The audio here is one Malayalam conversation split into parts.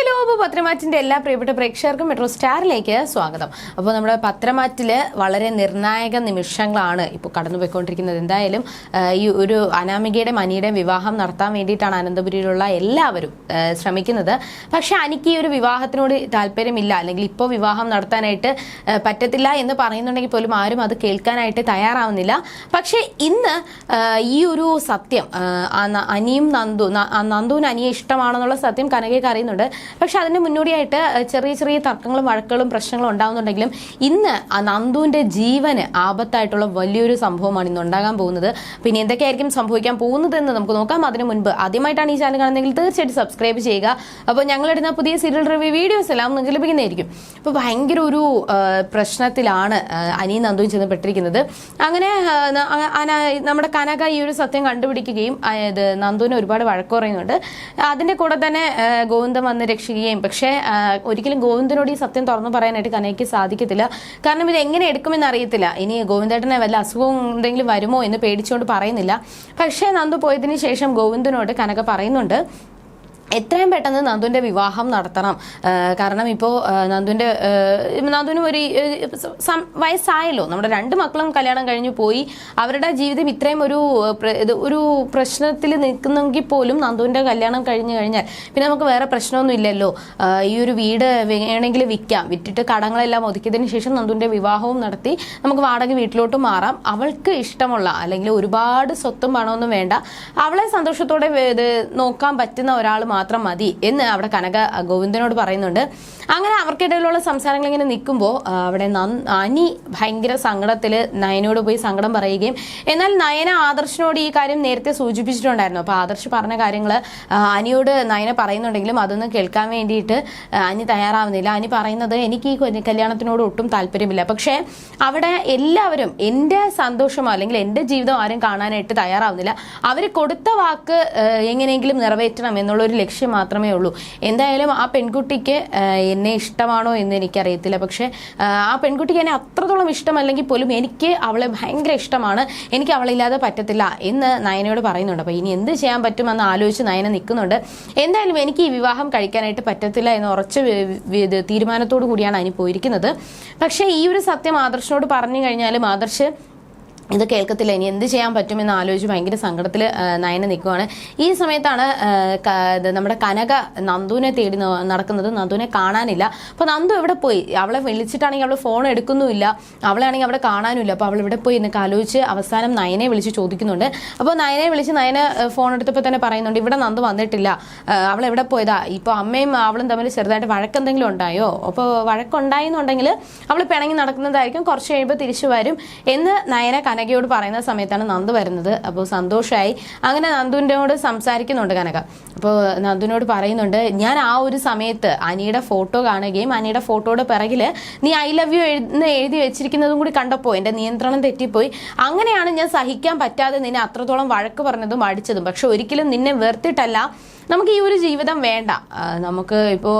ഹലോ അപ്പോൾ പത്രമാറ്റിന്റെ എല്ലാ പ്രിയപ്പെട്ട പ്രേക്ഷകർക്കും മെട്രോ സ്റ്റാറിലേക്ക് സ്വാഗതം. അപ്പോൾ നമ്മുടെ പത്രമാറ്റിൽ വളരെ നിർണായക നിമിഷങ്ങളാണ് ഇപ്പോൾ കടന്നുപോയിക്കൊണ്ടിരിക്കുന്നത്. എന്തായാലും ഈ ഒരു അനാമികയുടെ മനിയുടെ വിവാഹം നടത്താൻ വേണ്ടിയിട്ടാണ് അനന്തപുരിയിലുള്ള എല്ലാവരും ശ്രമിക്കുന്നത്. പക്ഷേ എനിക്ക് ഈ ഒരു വിവാഹത്തിനോട് താല്പര്യമില്ല. അല്ലെങ്കിൽ ഇപ്പോൾ വിവാഹം നടത്താനായിട്ട് പറ്റത്തില്ല എന്ന് പറയുന്നുണ്ടെങ്കിൽ പോലും ആരും അത് കേൾക്കാനായിട്ട് തയ്യാറാവുന്നില്ല. പക്ഷേ ഇന്ന് ഈ ഒരു സത്യം അനിയും നന്ദു നന്ദുവിന് അനിയെ ഇഷ്ടമാണെന്നുള്ള സത്യം കനകയ്ക്ക് അറിയുന്നുണ്ട്. പക്ഷെ അതിന് മുന്നോടിയായിട്ട് ചെറിയ ചെറിയ തർക്കങ്ങളും വഴക്കുകളും പ്രശ്നങ്ങളും ഉണ്ടാകുന്നുണ്ടെങ്കിലും ഇന്ന് ആ നന്ദുവിന്റെ ജീവന് ആപത്തായിട്ടുള്ള വലിയൊരു സംഭവമാണ് ഇന്ന് ഉണ്ടാകാൻ പോകുന്നത്. പിന്നെ എന്തൊക്കെയായിരിക്കും സംഭവിക്കാൻ പോകുന്നത് എന്ന് നമുക്ക് നോക്കാം. അതിന് മുൻപ് ആദ്യമായിട്ടാണ് ഈ ചാനൽ കാണുന്നതെങ്കിൽ തീർച്ചയായിട്ടും സബ്സ്ക്രൈബ് ചെയ്യുക. അപ്പോൾ ഞങ്ങളിടുന്ന പുതിയ സീരിയൽ റിവ്യൂ വീഡിയോസ് എല്ലാം നിങ്ങൾക്ക് ലഭിക്കുന്നതായിരിക്കും. അപ്പോൾ ഭയങ്കര ഒരു പ്രശ്നത്തിലാണ് അനി നന്ദുവും ചെന്ന് പെട്ടിരിക്കുന്നത് അങ്ങനെ നമ്മുടെ കനക ഈ ഒരു സത്യം കണ്ടുപിടിക്കുകയും അതായത് നന്ദുവിന് ഒരുപാട് വഴക്ക് പറയുന്നുണ്ട്. അതിന്റെ കൂടെ തന്നെ ഗോവിന്ദം വന്ന് രക്ഷിക്കുകയും പക്ഷേ ഒരിക്കലും ഗോവിന്ദനോട് ഈ സത്യം തുറന്നു പറയാനായിട്ട് കനയ്ക്ക് സാധിക്കത്തില്ല. കാരണം ഇത് എങ്ങനെ എടുക്കുമെന്ന് അറിയത്തില്ല. ഇനി ഗോവിന്ദേട്ടനെ വല്ല അസുഖം എന്തെങ്കിലും വരുമോ എന്ന് പേടിച്ചുകൊണ്ട് പറയുന്നില്ല. പക്ഷേ നന്ദു പോയതിനു ശേഷം ഗോവിന്ദനോട് കനക പറയുന്നുണ്ട് എത്രയും പെട്ടെന്ന് നന്ദുവിന്റെ വിവാഹം നടത്തണം. കാരണം ഇപ്പോൾ നന്ദുവിന്റെ നന്ദുവിനും ഒരു വയസ്സായല്ലോ. നമ്മുടെ രണ്ട് മക്കളും കല്യാണം കഴിഞ്ഞു പോയി. അവരുടെ ജീവിതം ഇത്രയും ഒരു ഒരു പ്രശ്നത്തിൽ നിൽക്കുന്നെങ്കിൽ പോലും നന്ദുവിന്റെ കല്യാണം കഴിഞ്ഞു കഴിഞ്ഞാൽ പിന്നെ നമുക്ക് വേറെ പ്രശ്നമൊന്നും ഇല്ലല്ലോ. ഈ ഒരു വീട് വേണമെങ്കിൽ വിൽക്കാം. വിറ്റിട്ട് കടങ്ങളെല്ലാം ഒതുക്കിയതിന് ശേഷം നന്ദുവിന്റെ വിവാഹവും നടത്തി നമുക്ക് വാടക വീട്ടിലോട്ട് മാറാം. അവൾക്ക് ഇഷ്ടമുള്ള അല്ലെങ്കിൽ ഒരുപാട് സ്വത്തും പണമൊന്നും വേണ്ട. അവളെ സന്തോഷത്തോടെ നോക്കാൻ പറ്റുന്ന ഒരാൾ മാത്രം മതി എന്ന് അവിടെ കനക ഗോവിന്ദനോട് പറയുന്നുണ്ട്. അങ്ങനെ അവർക്കിടയിലുള്ള സംസാരങ്ങൾ ഇങ്ങനെ നിൽക്കുമ്പോൾ അവിടെ അനി ഭയങ്കര സങ്കടത്തിൽ നയനോട് പോയി സങ്കടം പറയുകയും എന്നാൽ നയന ആദർശിനോട് ഈ കാര്യം നേരത്തെ സൂചിപ്പിച്ചിട്ടുണ്ടായിരുന്നു. അപ്പോൾ ആദർശ് പറഞ്ഞ കാര്യങ്ങൾ അനിയോട് നയന പറയുന്നുണ്ടെങ്കിലും അതൊന്നും കേൾക്കാൻ വേണ്ടിയിട്ട് അനി തയ്യാറാവുന്നില്ല. അനി പറയുന്നത് എനിക്ക് ഈ കല്യാണത്തിനോട് ഒട്ടും താല്പര്യമില്ല. പക്ഷേ അവിടെ എല്ലാവരും എന്റെ സന്തോഷമോ അല്ലെങ്കിൽ എന്റെ ജീവിതം ആരും കാണാനായിട്ട് തയ്യാറാവുന്നില്ല. അവർ കൊടുത്ത വാക്ക് എങ്ങനെയെങ്കിലും നിറവേറ്റണം എന്നുള്ളൊരു ലക്ഷ്യം മാത്രമേ ഉള്ളൂ. എന്തായാലും ആ പെൺകുട്ടിക്ക് എന്നെ ഇഷ്ടമാണോ എന്ന് എനിക്കറിയത്തില്ല. പക്ഷേ ആ, പെൺകുട്ടിക്ക് എന്നെ അത്രത്തോളം ഇഷ്ടമല്ലെങ്കിൽ പോലും എനിക്ക് അവളെ ഭയങ്കര ഇഷ്ടമാണ്. എനിക്ക് അവളില്ലാതെ പറ്റത്തില്ല എന്ന് നയനയോട് പറയുന്നുണ്ട്. അപ്പോൾ ഇനി എന്ത് ചെയ്യാൻ പറ്റുമെന്ന് ആലോചിച്ച് നയന നിൽക്കുന്നുണ്ട്. എന്തായാലും എനിക്ക് ഈ വിവാഹം കഴിക്കാനായിട്ട് പറ്റത്തില്ല എന്ന് ഉറച്ച തീരുമാനത്തോടു കൂടിയാണ് അതിന് പോയിരിക്കുന്നത്. പക്ഷേ ഈ ഒരു സത്യം ആദർശിനോട് പറഞ്ഞു കഴിഞ്ഞാൽ ആദർശ് ഇത് കേൾക്കത്തില്ല. ഇനി എന്ത് ചെയ്യാൻ പറ്റുമെന്ന് ആലോചിച്ച് ഭയങ്കര സങ്കടത്തിൽ നയന നിൽക്കുവാണ് ഈ സമയത്താണ് നമ്മുടെ കനക നന്ദുവിനെ തേടി നടക്കുന്നത്. നന്ദുവിനെ കാണാനില്ല. അപ്പോൾ നന്ദു എവിടെ പോയി? അവളെ വിളിച്ചിട്ടാണെങ്കിൽ അവൾ ഫോൺ എടുക്കുന്നുമില്ല. അവളാണെങ്കിൽ അവിടെ കാണാനുമില്ല. അപ്പോൾ അവൾ ഇവിടെ പോയി എന്നൊക്കെ ആലോചിച്ച് അവസാനം നയനെ വിളിച്ച് ചോദിക്കുന്നുണ്ട്. അപ്പോൾ നയനെ വിളിച്ച് നയന ഫോൺ എടുത്തപ്പോൾ തന്നെ പറയുന്നുണ്ട് ഇവിടെ നന്ദു വന്നിട്ടില്ല. അവൾ എവിടെ പോയതാ? ഇപ്പോൾ അമ്മയും അവളും തമ്മിൽ ചെറുതായിട്ട് വഴക്കെന്തെങ്കിലും ഉണ്ടായോ? അപ്പോൾ വഴക്കുണ്ടായി എന്നുണ്ടെങ്കിൽ അവൾ പിണങ്ങി നടക്കുന്നതായിരിക്കും. കുറച്ച് കഴിയുമ്പോൾ തിരിച്ചു വരും എന്ന് നയന കനകയോട് പറയുന്ന സമയത്താണ് നന്ദു വരുന്നത്. അപ്പോൾ സന്തോഷമായി അങ്ങനെ നന്ദുവിനോട് സംസാരിക്കുന്നുണ്ട് കനക. അപ്പോൾ നന്ദുവിനോട് പറയുന്നുണ്ട് ഞാൻ ആ ഒരു സമയത്ത് അനിയുടെ ഫോട്ടോ കാണുകയും അനിയുടെ ഫോട്ടോയുടെ പിറകിൽ നീ ഐ ലവ് യു എന്ന് എഴുതി വെച്ചിരിക്കുന്നതും കൂടി കണ്ടപ്പോൾ എന്റെ നിയന്ത്രണം തെറ്റിപ്പോയി. അങ്ങനെയാണ് ഞാൻ സഹിക്കാൻ പറ്റാതെ നിന്നെ അത്രത്തോളം വഴക്ക് പറഞ്ഞതും അടിച്ചതും. പക്ഷെ ഒരിക്കലും നിന്നെ വെറുത്തിട്ടല്ല. നമുക്ക് ഈ ഒരു ജീവിതം വേണ്ട. നമുക്ക് ഇപ്പോൾ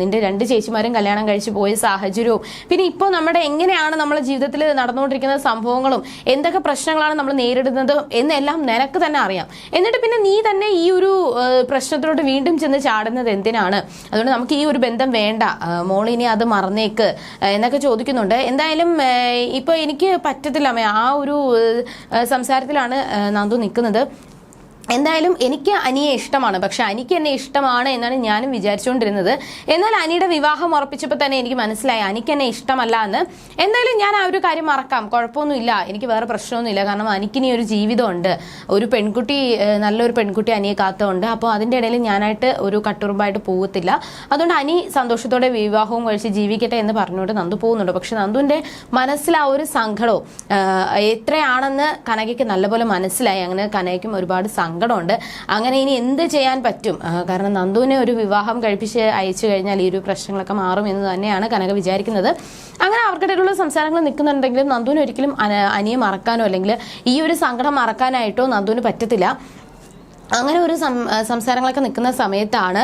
നിന്റെ രണ്ട് ചേച്ചിമാരും കല്യാണം കഴിച്ചു പോയ സാഹചര്യവും പിന്നെ ഇപ്പോൾ നമ്മുടെ എങ്ങനെയാണ് നമ്മുടെ ജീവിതത്തിൽ നടന്നുകൊണ്ടിരിക്കുന്ന സംഭവങ്ങളും എന്തൊക്കെ പ്രശ്നങ്ങളാണ് നമ്മൾ നേരിടുന്നത് എന്നെല്ലാം നിനക്ക് തന്നെ അറിയാം. എന്നിട്ട് പിന്നെ നീ തന്നെ ഈ ഒരു പ്രശ്നത്തിലോട്ട് വീണ്ടും ചെന്ന് ചാടുന്നത് എന്തിനാണ്? അതുകൊണ്ട് നമുക്ക് ഈ ഒരു ബന്ധം വേണ്ട. മോളിനി ഇനി അത് മറന്നേക്ക് എന്നൊക്കെ ചോദിക്കുന്നുണ്ട്. എന്തായാലും ഇപ്പോൾ എനിക്ക് പറ്റത്തില്ല ആ ഒരു സംസാരത്തിലാണ് നന്ദു നിൽക്കുന്നത്. എന്തായാലും എനിക്ക് അനിയെ ഇഷ്ടമാണ്. പക്ഷെ അനിക്ക് എന്നെ ഇഷ്ടമാണ് എന്നാണ് ഞാനും വിചാരിച്ചുകൊണ്ടിരുന്നത്. എന്നാൽ അനിയുടെ വിവാഹം ഉറപ്പിച്ചപ്പോൾ തന്നെ എനിക്ക് മനസ്സിലായി അനിക്ക് എന്നെ ഇഷ്ടമല്ല എന്ന്. എന്തായാലും ഞാൻ ആ ഒരു കാര്യം മറക്കാം. കുഴപ്പമൊന്നുമില്ല. എനിക്ക് വേറെ പ്രശ്നമൊന്നുമില്ല. കാരണം അനിക്കിനി ഒരു ജീവിതമുണ്ട്. ഒരു പെൺകുട്ടി നല്ലൊരു പെൺകുട്ടി അനിയെ കാത്തുണ്ട് അപ്പോൾ അതിന്റെ ഇടയിൽ ഞാനായിട്ട് ഒരു കട്ടുറുമ്പായിട്ട് പോകത്തില്ല. അതുകൊണ്ട് അനി സന്തോഷത്തോടെ വിവാഹവും കഴിച്ച് ജീവിക്കട്ടെ എന്ന് പറഞ്ഞുകൊണ്ട് നന്ദു പോകുന്നുണ്ട്. പക്ഷെ നന്ദുവിന്റെ മനസ്സിൽ ആ ഒരു സങ്കടവും എത്രയാണെന്ന് കനകയ്ക്ക് നല്ലപോലെ മനസ്സിലായി. അങ്ങനെ കനകയ്ക്കും ഒരുപാട് സങ്കടമുണ്ട്. അങ്ങനെ ഇനി എന്ത് ചെയ്യാൻ പറ്റും? കാരണം നന്ദുവിനെ ഒരു വിവാഹം കഴിപ്പിച്ച് അയച്ചു കഴിഞ്ഞാൽ ഈ ഒരു പ്രശ്നങ്ങളൊക്കെ മാറും എന്ന് തന്നെയാണ് കനക വിചാരിക്കുന്നത്. അങ്ങനെ അവർക്കിടയിലുള്ള സംസാരങ്ങൾ നിൽക്കുന്നുണ്ടെങ്കിലും നന്ദുവിന് ഒരിക്കലും അനിയെ മറക്കാനോ അല്ലെങ്കിൽ ഈ ഒരു സങ്കടം മറക്കാനായിട്ടോ നന്ദുവിന് പറ്റത്തില്ല. അങ്ങനെ ഒരു സംസാരങ്ങളൊക്കെ നിൽക്കുന്ന സമയത്താണ്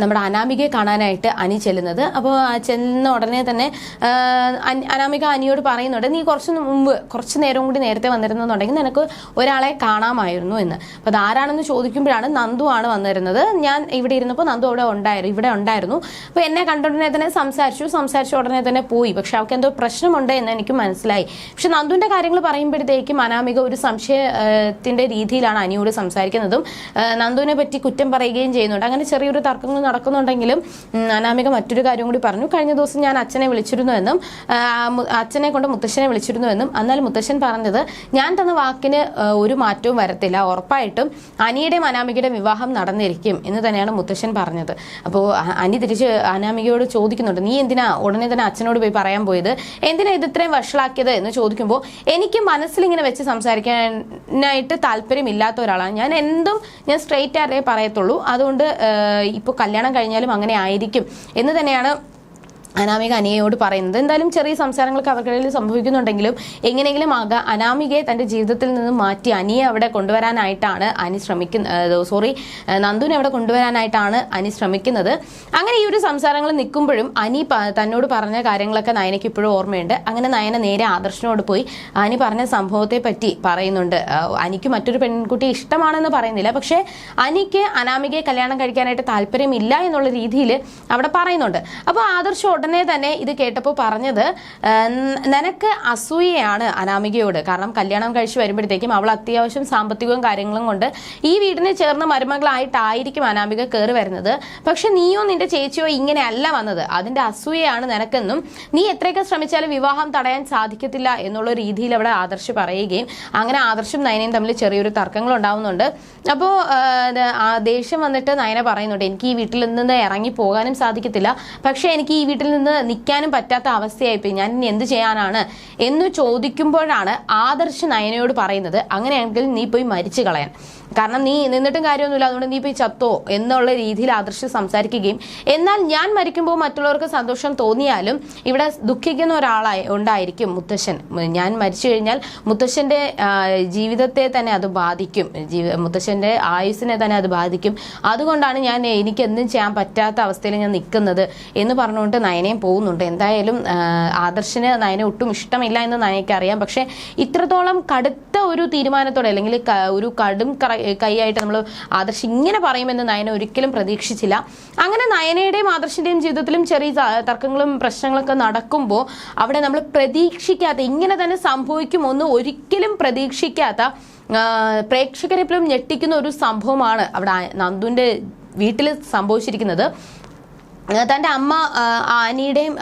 നമ്മുടെ അനാമികയെ കാണാനായിട്ട് അനി ചെല്ലുന്നത്. അപ്പോൾ ചെല്ലുന്ന ഉടനെ തന്നെ അനാമിക അനിയോട് പറയുന്നുണ്ട് നീ കുറച്ച് മുമ്പ് കുറച്ച് നേരം കൂടി നേരത്തെ വന്നിരുന്നെന്നുണ്ടെങ്കിൽ നിനക്ക് ഒരാളെ കാണാമായിരുന്നു എന്ന്. അപ്പോൾ അതാരാണെന്ന് ചോദിക്കുമ്പോഴാണ് നന്ദു ആണ് വന്നിരുന്നത്. ഞാൻ ഇവിടെ ഇരുന്നപ്പോൾ നന്ദു അവിടെ ഉണ്ടായിരുന്നു ഇവിടെ ഉണ്ടായിരുന്നു. അപ്പോൾ എന്നെ കണ്ട ഉടനെ തന്നെ സംസാരിച്ചു. സംസാരിച്ച ഉടനെ തന്നെ പോയി. പക്ഷെ അവൾക്ക് എന്തോ പ്രശ്നമുണ്ട് എന്ന് എനിക്ക് മനസ്സിലായി. പക്ഷെ നന്ദുവിന്റെ കാര്യങ്ങൾ പറയുമ്പോഴത്തേക്കും അനാമിക ഒരു സംശയത്തിന്റെ രീതിയിലാണ് അനിയോട് സംസാരിക്കുന്നതും. ആ, നന്ദുവിനെ പറ്റി കുറ്റം പറയുകയും ചെയ്യുന്നുണ്ട്. അങ്ങനെ ചെറിയൊരു തർക്കങ്ങൾ നടക്കുന്നുണ്ടെങ്കിലും അനാമിക മറ്റൊരു കാര്യം കൂടി പറഞ്ഞു. കഴിഞ്ഞ ദിവസം ഞാൻ അച്ഛനെ വിളിച്ചിരുന്നു എന്നും അച്ഛനെ കൊണ്ട് മുത്തശ്ശനെ വിളിച്ചിരുന്നു എന്നും എന്നാൽ മുത്തശ്ശൻ പറഞ്ഞത് ഞാൻ തന്ന വാക്കിന് ഒരു മാറ്റവും വരത്തില്ല. ഉറപ്പായിട്ടും അനിയുടെയും അനാമികയുടെ വിവാഹം നടന്നിരിക്കും എന്ന് തന്നെയാണ് മുത്തശ്ശൻ പറഞ്ഞത്. അപ്പോൾ അനി തിരിച്ച് അനാമികയോട് ചോദിക്കുന്നുണ്ട് നീ എന്തിനാ ഉടനെ തന്നെ അച്ഛനോട് പോയി പറയാൻ പോയത്? എന്തിനാ ഇത് ഇത്രയും വഷളാക്കിയത്? എന്ന് ചോദിക്കുമ്പോൾ എനിക്ക് മനസ്സിലിങ്ങനെ വെച്ച് സംസാരിക്കാനായിട്ട് താല്പര്യമില്ലാത്ത ഒരാളാണ്. ഞാൻ എന്തും ഞാൻ സ്ട്രെയിറ്റ് ആയിട്ടേ പറയത്തുള്ളൂ. അതുകൊണ്ട് ഇപ്പോൾ കല്യാണം കഴിഞ്ഞാലും അങ്ങനെ ആയിരിക്കും. എന്ന് തന്നെയാണ് അനാമിക അനിയയോട് പറയുന്നത് എന്തായാലും ചെറിയ സംസാരങ്ങളൊക്കെ അവർക്കിടയിൽ സംഭവിക്കുന്നുണ്ടെങ്കിലും എങ്ങനെയെങ്കിലും അക അനാമികയെ തന്റെ ജീവിതത്തിൽ നിന്ന് മാറ്റി അനിയെ അവിടെ കൊണ്ടുവരാനായിട്ടാണ് അനി ശ്രമിക്കുന്നത് സോറി നന്ദുവിനെ അവിടെ കൊണ്ടുവരാനായിട്ടാണ് അനി ശ്രമിക്കുന്നത്. അങ്ങനെ ഈ ഒരു സംസാരങ്ങൾ നിൽക്കുമ്പോഴും അനി തന്നോട് പറഞ്ഞ കാര്യങ്ങളൊക്കെ നയനയ്ക്ക് ഇപ്പോഴും ഓർമ്മയുണ്ട്. അങ്ങനെ നയന നേരെ ആദർശനോട് പോയി അനി പറഞ്ഞ സംഭവത്തെ പറ്റി പറയുന്നുണ്ട്. അനിക്ക് മറ്റൊരു പെൺകുട്ടി ഇഷ്ടമാണെന്ന് പറയുന്നില്ല. പക്ഷേ അനിക്ക് അനാമികയെ കല്യാണം കഴിക്കാനായിട്ട് താല്പര്യമില്ല എന്നുള്ള രീതിയിൽ അവിടെ പറയുന്നുണ്ട്. അപ്പോൾ ആദർശ് ഉടനെ തന്നെ ഇത് കേട്ടപ്പോൾ പറഞ്ഞത് നിനക്ക് അസൂയയാണ് അനാമികയോട്. കാരണം കല്യാണം കഴിച്ച് വരുമ്പോഴത്തേക്കും അവൾ അത്യാവശ്യം സാമ്പത്തികവും കാര്യങ്ങളും കൊണ്ട് ഈ വീടിന് ചേർന്ന മരുമകളായിട്ടായിരിക്കും അനാമിക കയറി വരുന്നത്. പക്ഷെ നീയോ നിന്റെ ചേച്ചിയോ ഇങ്ങനെയല്ല വന്നത്. അതിന്റെ അസൂയയാണ് നിനക്കെന്നും നീ എത്രയൊക്കെ ശ്രമിച്ചാലും വിവാഹം തടയാൻ സാധിക്കത്തില്ല എന്നുള്ള രീതിയിൽ അവിടെ ആദർശ് പറയുകയും അങ്ങനെ ആദർശും നയനയും തമ്മിൽ ചെറിയൊരു തർക്കങ്ങൾ ഉണ്ടാവുന്നുണ്ട്. അപ്പോൾ ദേഷ്യം വന്നിട്ട് നയന പറയുന്നുണ്ട് എനിക്ക് ഈ വീട്ടിൽ നിന്ന് ഇറങ്ങി പോകാനും സാധിക്കത്തില്ല. പക്ഷേ എനിക്ക് ഈ വീട്ടിൽ നിന്ന് നിൽക്കാനും പറ്റാത്ത അവസ്ഥയായി അവസ്ഥയായിപ്പോയി. ഞാൻ എന്ത് ചെയ്യാനാണ് എന്ന് ചോദിക്കുമ്പോഴാണ് ആദർശ് നയനയോട് പറയുന്നത്. അങ്ങനെയാണെങ്കിൽ നീ പോയി മരിച്ചു കളയാൻ. കാരണം നീ നിന്നിട്ടും കാര്യമൊന്നുമില്ല. അതുകൊണ്ട് നീ പോയി ചത്തോ എന്നുള്ള രീതിയിൽ ആദർശ് സംസാരിക്കുകയും. എന്നാൽ ഞാൻ മരിക്കുമ്പോൾ മറ്റുള്ളവർക്ക് സന്തോഷം തോന്നിയാലും ഇവിടെ ദുഃഖിക്കുന്ന ഒരാളായി ഉണ്ടായിരിക്കും മുത്തശ്ശൻ. ഞാൻ മരിച്ചു കഴിഞ്ഞാൽ മുത്തശ്ശന്റെ ജീവിതത്തെ തന്നെ അത് ബാധിക്കും. ജീവി മുത്തശ്ശന്റെ ആയുസ്സിനെ തന്നെ അത് ബാധിക്കും. അതുകൊണ്ടാണ് ഞാൻ എനിക്ക് എന്തും ചെയ്യാൻ പറ്റാത്ത അവസ്ഥയിൽ ഞാൻ നിൽക്കുന്നത് എന്ന് പറഞ്ഞുകൊണ്ട് നയനയും പോകുന്നുണ്ട്. എന്തായാലും ആദർശന് നയനെ ഒട്ടും ഇഷ്ടമില്ല എന്ന് നയനയ്ക്ക് അറിയാം. പക്ഷേ ഇത്രത്തോളം കടുത്ത ഒരു തീരുമാനത്തോടെ അല്ലെങ്കിൽ ഒരു കടും കൈയായിട്ട് നമ്മൾ ആദർശ് ഇങ്ങനെ പറയുമെന്ന് നയന ഒരിക്കലും പ്രതീക്ഷിച്ചില്ല. അങ്ങനെ നയനയുടെയും ആദർശിന്റെയും ജീവിതത്തിലും ചെറിയ തർക്കങ്ങളും പ്രശ്നങ്ങളൊക്കെ നടക്കുമ്പോൾ അവിടെ നമ്മൾ പ്രതീക്ഷിക്കാത്ത ഇങ്ങനെ തന്നെ സംഭവിക്കുമെന്ന് ഒരിക്കലും പ്രതീക്ഷിക്കാത്ത പ്രേക്ഷകരെപ്പോഴും ഞെട്ടിക്കുന്ന ഒരു സംഭവമാണ് അവിടെ നന്ദുവിന്റെ വീട്ടിൽ സംഭവിച്ചിരിക്കുന്നത്. തന്റെ അമ്മ ആനിയുടെയും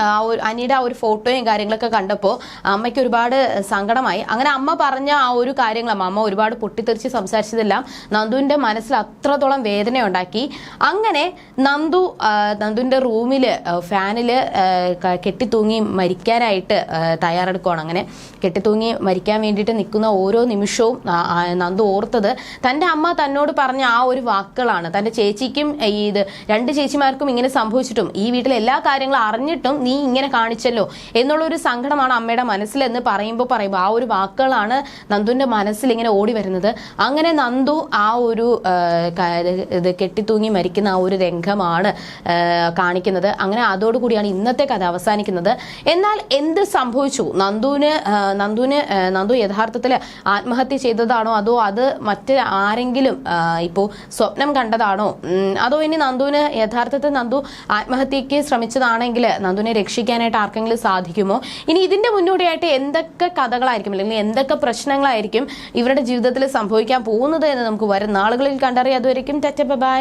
അനിയുടെ ആ ഒരു ഫോട്ടോയും കാര്യങ്ങളൊക്കെ കണ്ടപ്പോൾ അമ്മയ്ക്ക് ഒരുപാട് സങ്കടമായി. അങ്ങനെ അമ്മ പറഞ്ഞ ആ ഒരു കാര്യങ്ങളും അമ്മ ഒരുപാട് പൊട്ടിത്തെറിച്ച് സംസാരിച്ചതെല്ലാം നന്ദുവിന്റെ മനസ്സിൽ അത്രത്തോളം വേദന ഉണ്ടാക്കി അങ്ങനെ നന്ദു നന്ദുവിന്റെ റൂമിൽ ഫാനിൽ കെട്ടിത്തൂങ്ങി മരിക്കാനായിട്ട് തയ്യാറെടുക്കുകയാണ് അങ്ങനെ കെട്ടിത്തൂങ്ങി മരിക്കാൻ വേണ്ടിയിട്ട് നിൽക്കുന്ന ഓരോ നിമിഷവും നന്ദു ഓർത്തത് തന്റെ അമ്മ തന്നോട് പറഞ്ഞ ആ ഒരു വാക്കുകളാണ്. തന്റെ ചേച്ചിക്കും ഈ ഇത് രണ്ട് ചേച്ചിമാർക്കും ഇങ്ങനെ സംഭവിച്ചിട്ടും ഈ വീട്ടിലെ എല്ലാ കാര്യങ്ങളും അറിഞ്ഞിട്ടും നീ ഇങ്ങനെ കാണിച്ചല്ലോ എന്നുള്ള ഒരു സങ്കടമാണ് അമ്മയുടെ മനസ്സിലെന്ന് പറയുമ്പോൾ പറയുമ്പോൾ ആ ഒരു വാക്കുകളാണ് നന്ദുവിന്റെ മനസ്സിൽ ഇങ്ങനെ ഓടി വരുന്നത്. അങ്ങനെ നന്ദു ആ ഒരു ഇത് കെട്ടിത്തൂങ്ങി മരിക്കുന്ന ആ ഒരു രംഗമാണ് കാണിക്കുന്നത്. അങ്ങനെ അതോടുകൂടിയാണ് ഇന്നത്തെ കഥ അവസാനിക്കുന്നത്. എന്നാൽ എന്ത് സംഭവിച്ചു? നന്ദുവിന് നന്ദുവിന് നന്ദു യഥാർത്ഥത്തിൽ ആത്മഹത്യ ചെയ്തതാണോ? അതോ അത് മറ്റ് ആരെങ്കിലും ഇപ്പോൾ സ്വപ്നം കണ്ടതാണോ? അതോ ഇനി നന്ദുവിന് യഥാർത്ഥത്തിൽ നന്ദു ആത്മഹത്യക്ക് ശ്രമിച്ചതാണെങ്കിൽ നന്ദുനെ രക്ഷിക്കാനായിട്ട് ആർക്കെങ്കിലും സാധിക്കുമോ? ഇനി ഇതിന്റെ മുന്നോടിയായിട്ട് എന്തൊക്കെ കഥകളായിരിക്കും? അല്ലെങ്കിൽ എന്തൊക്കെ പ്രശ്നങ്ങളായിരിക്കും ഇവരുടെ ജീവിതത്തിൽ സംഭവിക്കാൻ പോകുന്നത് എന്ന് നമുക്ക് വരും നാളുകളിൽ കണ്ടറിയാം. അതുവരെയും ടെറ്റ ബൈ.